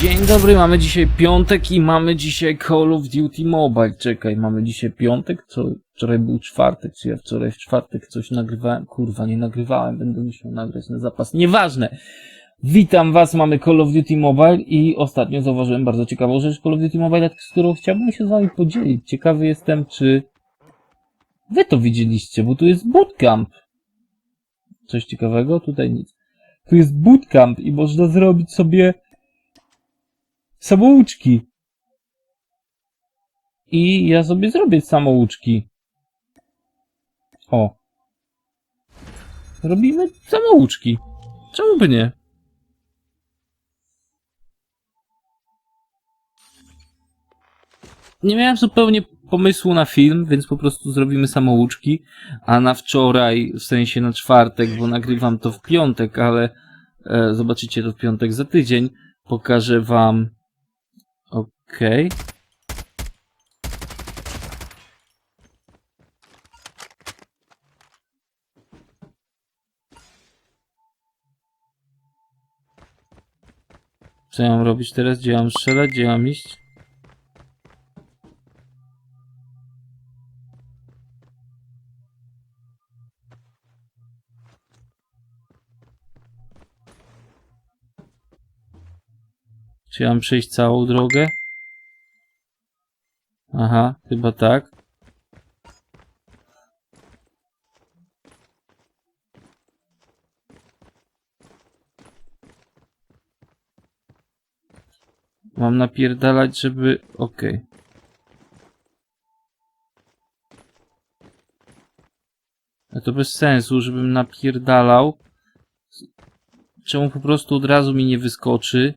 Dzień dobry, mamy dzisiaj piątek i mamy dzisiaj Call of Duty Mobile. Czekaj, mamy dzisiaj piątek? Co? Wczoraj był czwartek, czy ja wczoraj w czwartek coś nagrywałem? Kurwa, nie nagrywałem, będę musiał nagrać na zapas. Nieważne! Witam was, mamy Call of Duty Mobile i ostatnio zauważyłem bardzo ciekawą rzecz Call of Duty Mobile, z którą chciałbym się z wami podzielić. Ciekawy jestem, czy wy to widzieliście, bo tu jest bootcamp. Coś ciekawego? Tutaj nic. Tu jest bootcamp i można zrobić sobie samouczki. I ja sobie zrobię samouczki. O. Robimy samouczki. Czemu by nie? Nie miałem zupełnie pomysłu na film, więc po prostu zrobimy samouczki. A na wczoraj, w sensie na czwartek, bo nagrywam to w piątek, ale e, zobaczycie to w piątek za tydzień, pokażę wam Okej. Co ja mam robić teraz? Gdzie mam strzelać? Gdzie mam iść? Czy przejść całą drogę? Aha, chyba tak. Mam napierdalać, żeby... Okej. A to bez sensu, żebym napierdalał. Czemu po prostu od razu mi nie wyskoczy?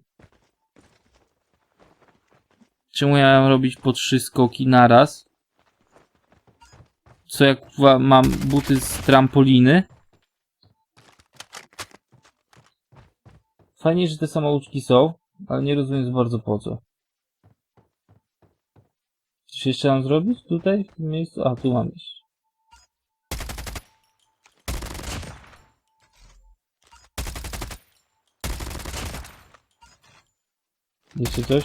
Czemu ja mam robić po trzy skoki naraz? Co jak mam buty z trampoliny? Fajnie, że te samouczki są, ale nie rozumiem bardzo po co. Coś jeszcze mam zrobić tutaj, w tym miejscu? A, tu mam iść. Jeszcze coś?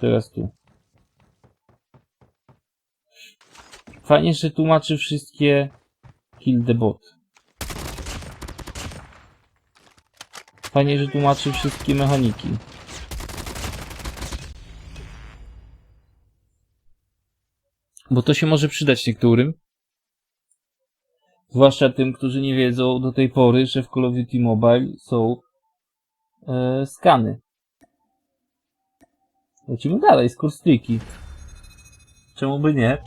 Teraz tu. Fajnie, że tłumaczy wszystkie kill the bot. Fajnie, że tłumaczy wszystkie mechaniki. Bo to się może przydać niektórym. Zwłaszcza tym, którzy nie wiedzą do tej pory, że w Call of Duty Mobile są e, skany. Lecimy dalej, skurstyki. Czemu by nie?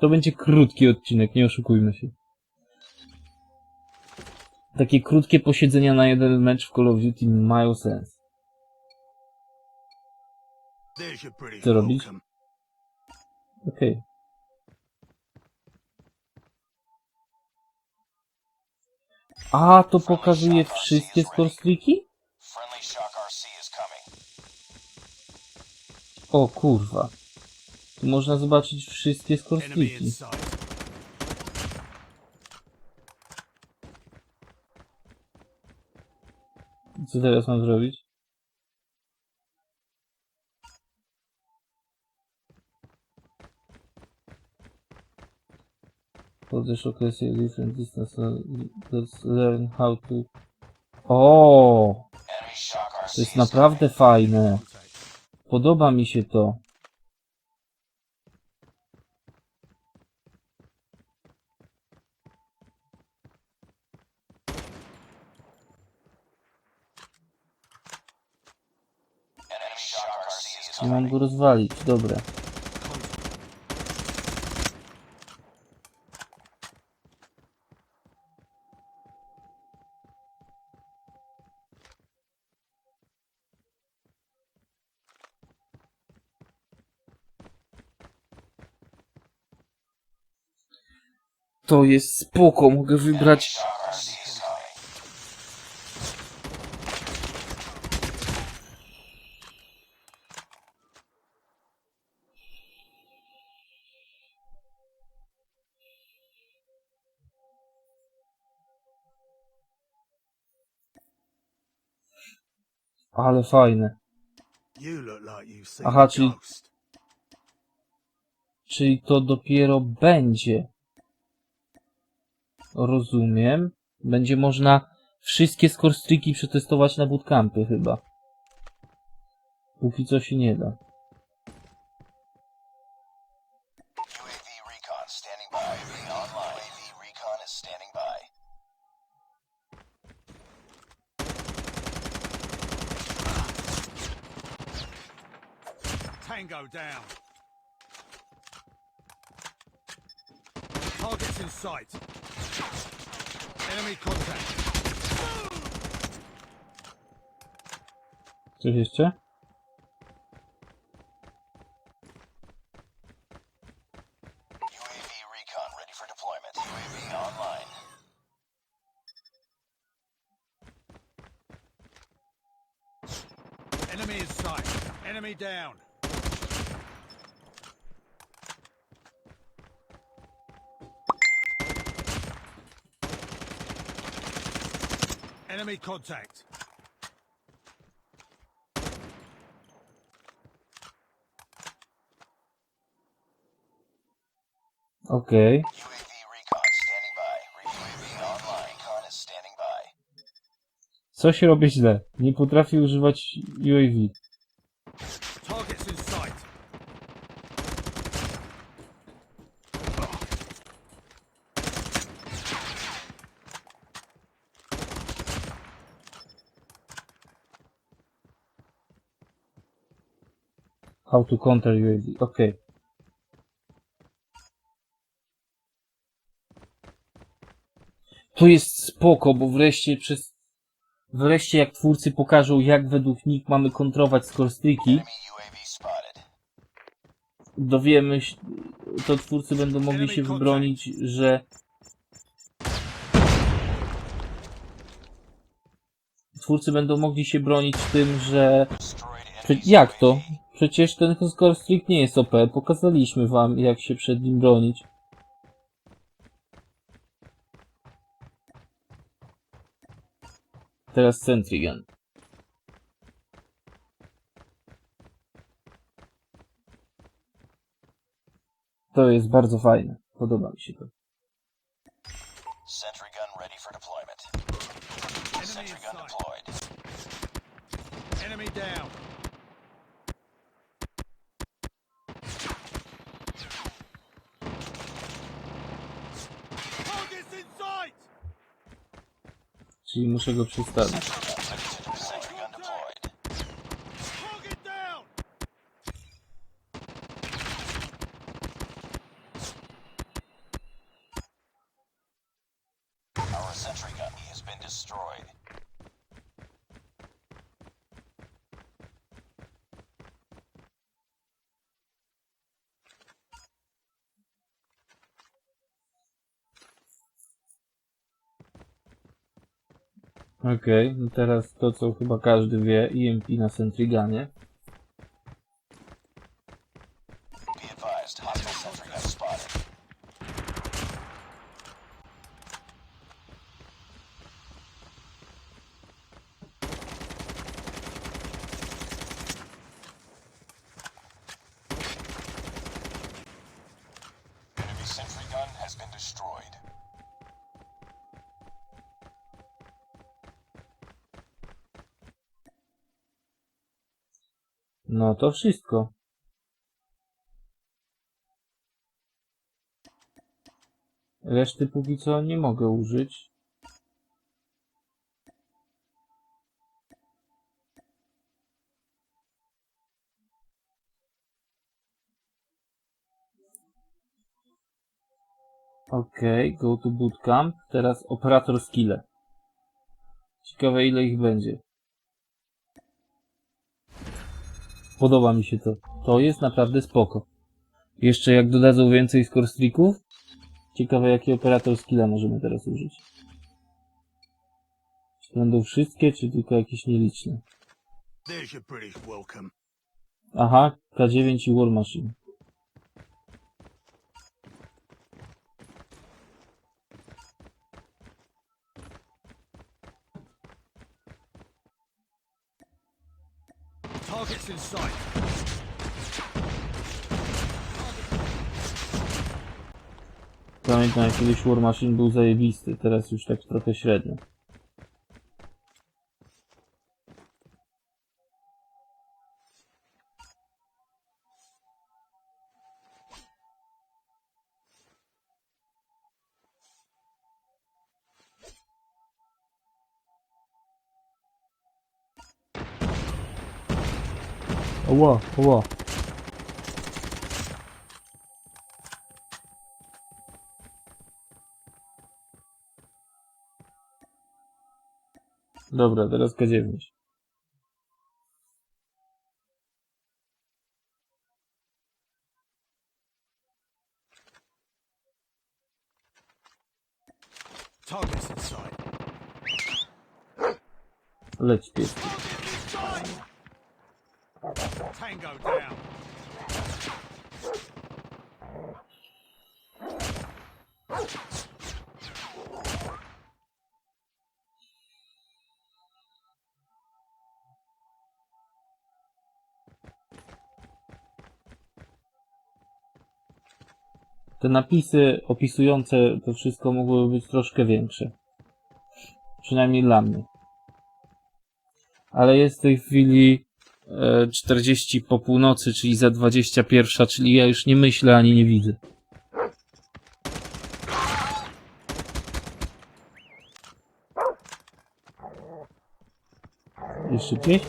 To będzie krótki odcinek, nie oszukujmy się. Takie krótkie posiedzenia na jeden mecz w Call of Duty mają sens. Co robić? Okej. A, to pokazuje wszystkie skorstriki? O kurwa. Tu można zobaczyć wszystkie sight. Co teraz mam zrobić? For the showcase a different distance, let's learn how to... O, To jest naprawdę fajne. Podoba mi się to. Mam go rozwalić, dobra. to jest spoko, mogę wybrać... Ale fajne. Aha, czyli... Czyli to dopiero będzie. Rozumiem. Będzie można wszystkie skorstriki przetestować na bootcampy chyba. Póki co się nie da. Coś jeszcze? UAV recon ready for deployment. UAV online. Enemy in sight. Enemy down. Enemy contact. Okej. UAV recon standing by. UAV online. Recon is standing by. Coś robię źle. Nie potrafię używać UAV. Targets in sight. How to counter UAV. Okej. To jest spoko, bo wreszcie przez... Wreszcie jak twórcy pokażą, jak według nich mamy kontrować spotted. dowiemy się, to twórcy będą mogli się wybronić, że twórcy będą mogli się bronić tym, że jak to? Przecież ten Scorstreak nie jest OP. Pokazaliśmy wam, jak się przed nim bronić. Teraz Centrigan. To jest bardzo fajne. Podoba mi się to. Sentry gun ready for deployment. Sentry gun deployed. Enemy down. Czyli muszę go przystawić. Our sentry gun has been destroyed. Okej, no teraz to co chyba każdy wie, EMP na Centriganie. Be advised, hostile sentry gun spotted. Enemy sentry gun has been destroyed. No to wszystko. Reszty póki co nie mogę użyć. Okej, go to bootcamp. Teraz operator skille. Ciekawe ile ich będzie. Podoba mi się to. To jest naprawdę spoko. Jeszcze jak dodadzą więcej skorstrików. Ciekawe jaki operator skilla możemy teraz użyć. Czy będą wszystkie, czy tylko jakieś nieliczne? Aha, K9 i War Machine. Targets in sight. Pamiętam jak kiedyś War Machine był zajebisty, teraz już tak trochę średnio. Oła, oła. Dobra, teraz K9. Targets in sight. Leć pies. Tango down. Te napisy opisujące to wszystko mogłyby być troszkę większe. Przynajmniej dla mnie. Ale jest w tej chwili 40 po północy, czyli za 21, czyli ja już nie myślę ani nie widzę. Jeszcze szybciej?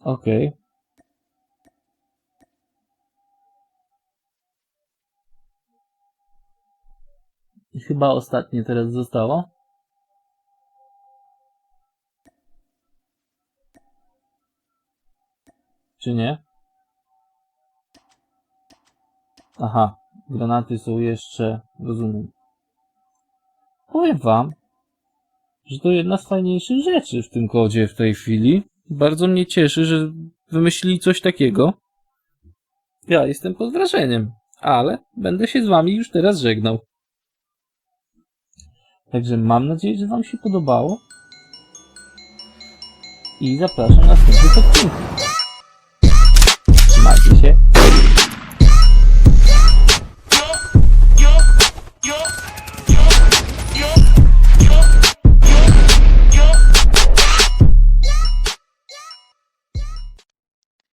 Okej. I Chyba ostatnie teraz zostało. Czy nie? Aha, granaty są jeszcze, rozumiem. Powiem wam, że to jedna z fajniejszych rzeczy w tym kodzie w tej chwili. Bardzo mnie cieszy, że wymyślili coś takiego. Ja jestem pod wrażeniem, ale będę się z wami już teraz żegnał. Także mam nadzieję, że wam się podobało. I zapraszam na następny odcinek. Trzymajcie się.